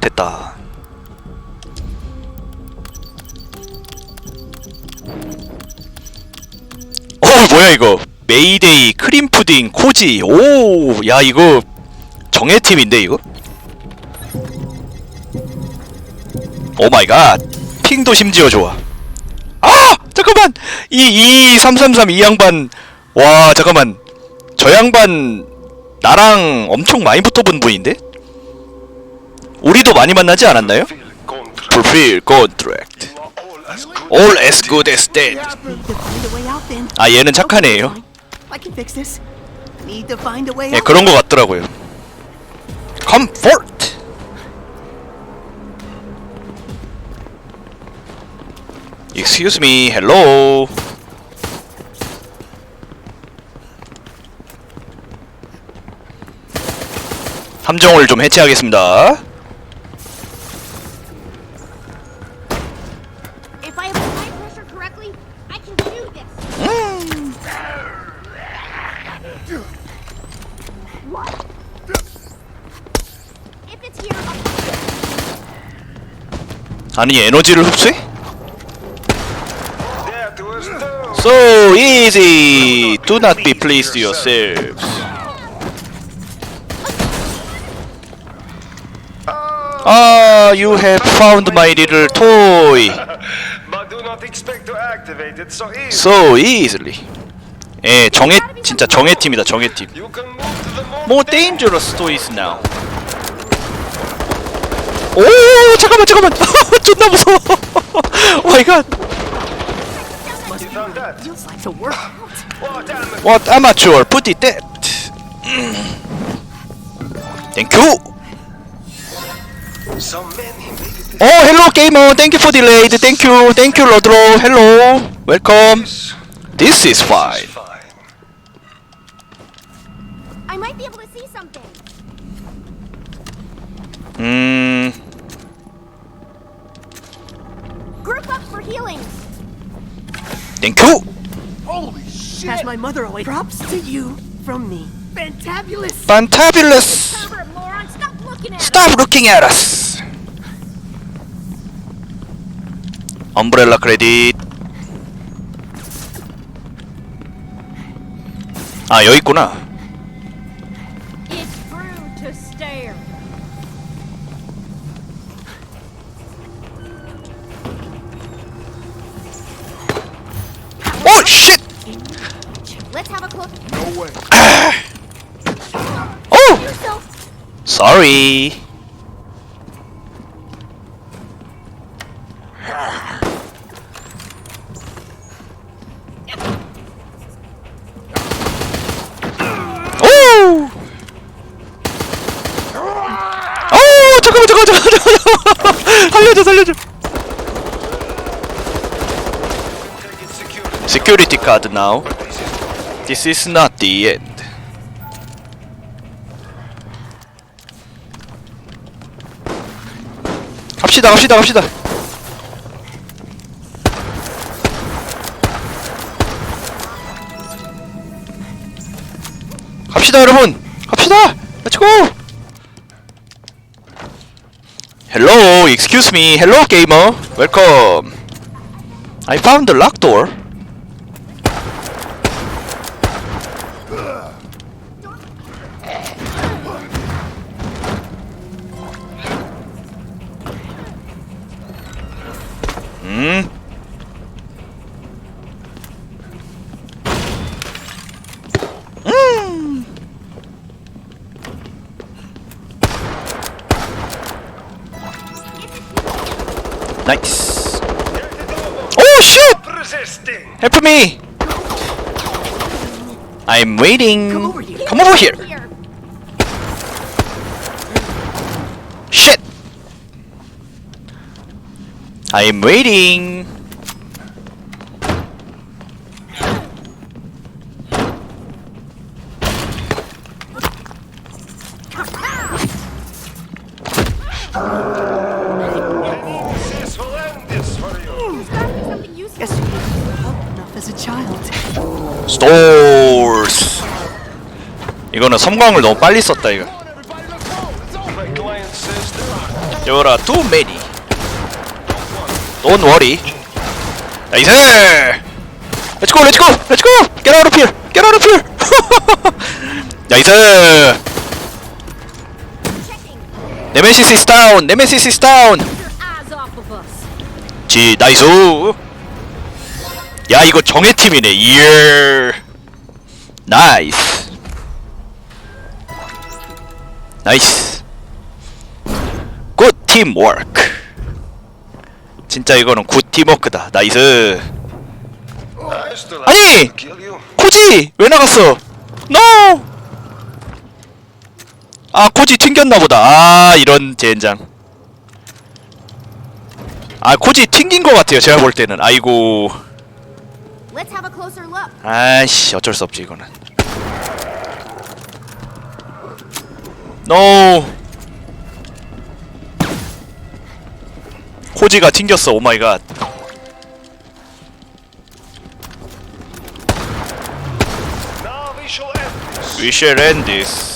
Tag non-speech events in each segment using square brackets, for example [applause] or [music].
됐다. 어 뭐야 이거. 메이데이 크림 푸딩 코지. 오 야 이거 정예팀인데 이거? 오 마이 갓. 핑도 심지어 좋아. 아 잠깐만! 이2333 이 양반. 와 잠깐만. 저 양반 나랑 엄청 많이 붙어본 분인데 우리도 많이 만나지 않았나요? Fulfill contract All as good as dead. 아 얘는 착한 애예요 I can fix this. Need to find a way 예 out. 그런 거 같더라고요 Comfort Excuse me, hello 함정을 좀 해체하겠습니다 아니 에너지를 흡수해? So easy! Do not be pleased yourselves. Ah, you have found my little toy so easily. 예, 정예 진짜 정예 팀이다 정예 팀. More dangerous toys now. 오 잠깐만 잠깐만 [laughs] 존나 무서워. [laughs] 오 마이 갓. You found that? Feels like the work. What am What amateur put it that. Thank you. So many made it Oh, hello gamer. Thank you for delayed. Thank you. Thank you, Rodro. Hello. Welcome. This is fine. 음, Group up for healing. thank you. Has my mother away. Props to you from me. Fantabulous. Fantabulous. Herbert, moron, stop looking at Stop looking at us. 엄브렐라 크레딧. 아 여기 있구나. Let's have a clook. 오. Yourself. Sorry. 오! 오, 잠깐만, 잠깐만, 잠깐만, 잠깐만. 살려줘, 살려줘. Take it secure. Security card now. This is not the end. 갑시다, 갑시다, 갑시다. 갑시다, 여러분. 갑시다. Go. Hello, excuse me. Hello, gamer. Welcome. I found the locked door. Nice. Oh, oh shit! Help me! I'm waiting. Come over here. Come over here. Shit! I'm waiting. Stores. 이거는 섬광을 너무 빨리 썼다 이거. Are too many. Don't worry. 나이스! Let's go, let's go, let's go! Get out of here! Get out of here! 나이스! Nemesis is down! Nemesis is down! 지 나이스! 야 이거 정의 팀이네. 예. 나이스. 나이스. 굿 팀워크. 진짜 이거는 굿 팀워크다. 나이스. 아니! 코지 왜 나갔어? 노! 아 코지 튕겼나 보다. 아 이런 젠장. 아 코지 튕긴 것 같아요. 제가 볼 때는. 아이고. Let's have a closer look. 아이씨 어쩔 수 없지 이거는. 노. 코지가 튕겼어. 오 마이 갓. End this.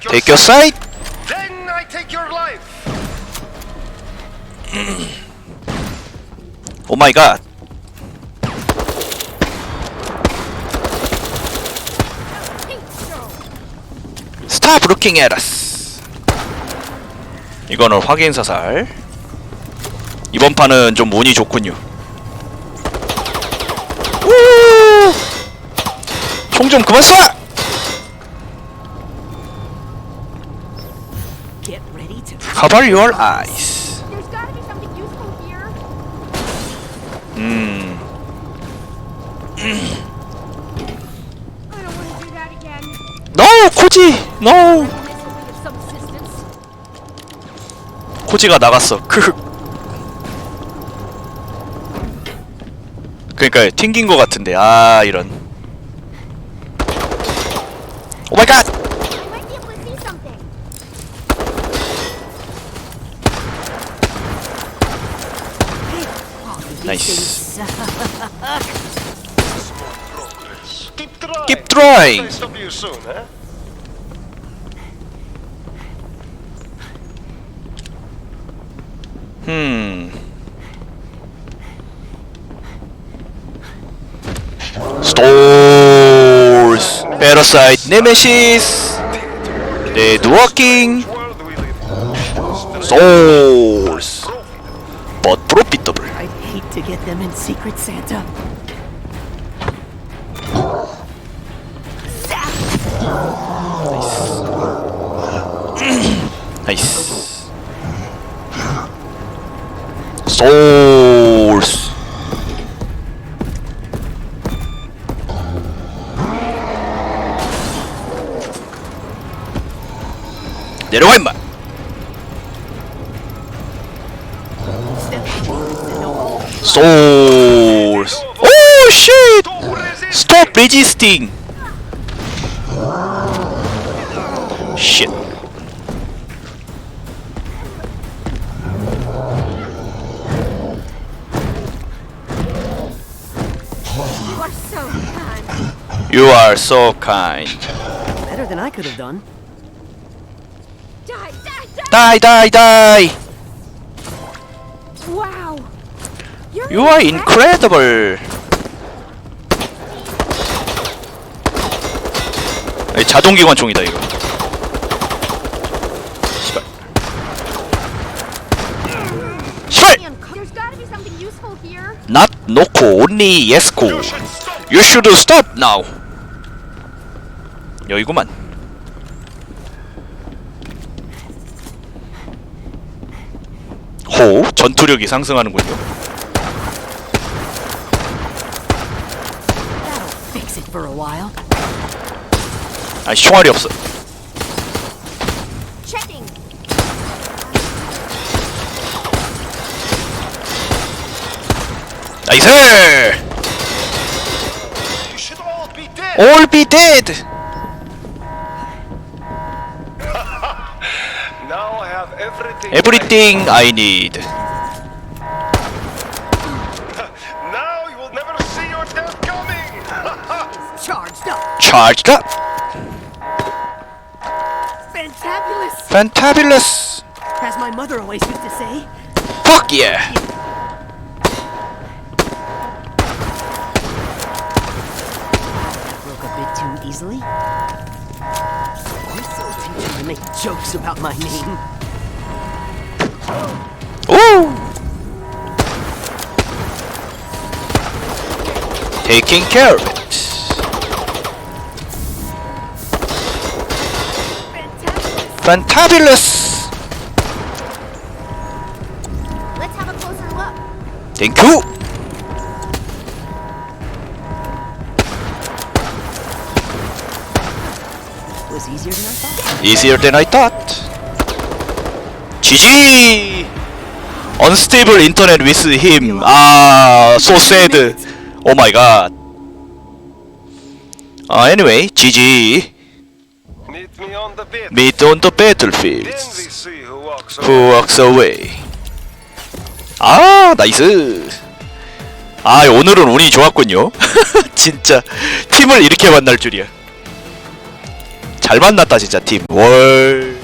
Take your side. then I take your life. Think so. Stop looking at us. 이거는 확인 사살. 이번 판은 좀 운이 좋군요. 총좀 그만 쏴! Cover your eyes. There's gotta be something useful here. 음, I don't want to do that again. no, 코지, no. 코지가 나갔어. 크흑. 그러니까 튕긴 것 같은데. 아 이런. Nice. Keep trying. Keep trying. Stop you soon, huh? Hmm. Stores! Parasite Nemesis! Dead Walking! Stores! to get them in Secret Santa. Nice. nice. Souls. Deruemba. souls. Oh shit! Stop resisting! Shit. You are so kind. Better than I could have done. Die, die, die! die, die, die. You are incredible. 자동기관총이다 이거. useful here. Not 놓고 only yes고. You should stop. You should stop now. 여기구만. 호 전투력이 상승하는군요. For a while. 아 총알이 없어. Checking. 나이스. You should all be dead. All be dead. Now I have everything. Everything I need. Charge up Charged up. Fantabulous! fantabulous As my mother always used to say. fuck yeah Broke a bit too easily. I'm so tempted to make jokes about my name. Ooh. Taking care of it. You. Was easier than I thought. Easier than I thought. GG. Unstable internet with him. Ah, so sad. Oh my god. Uh, anyway, GG. Meet me on the battlefield. Who walks away. Who walks away? 아 나이스 아 오늘은 운이 좋았군요 진짜 팀을 이렇게 만날 줄이야 잘 만났다 진짜 팀 월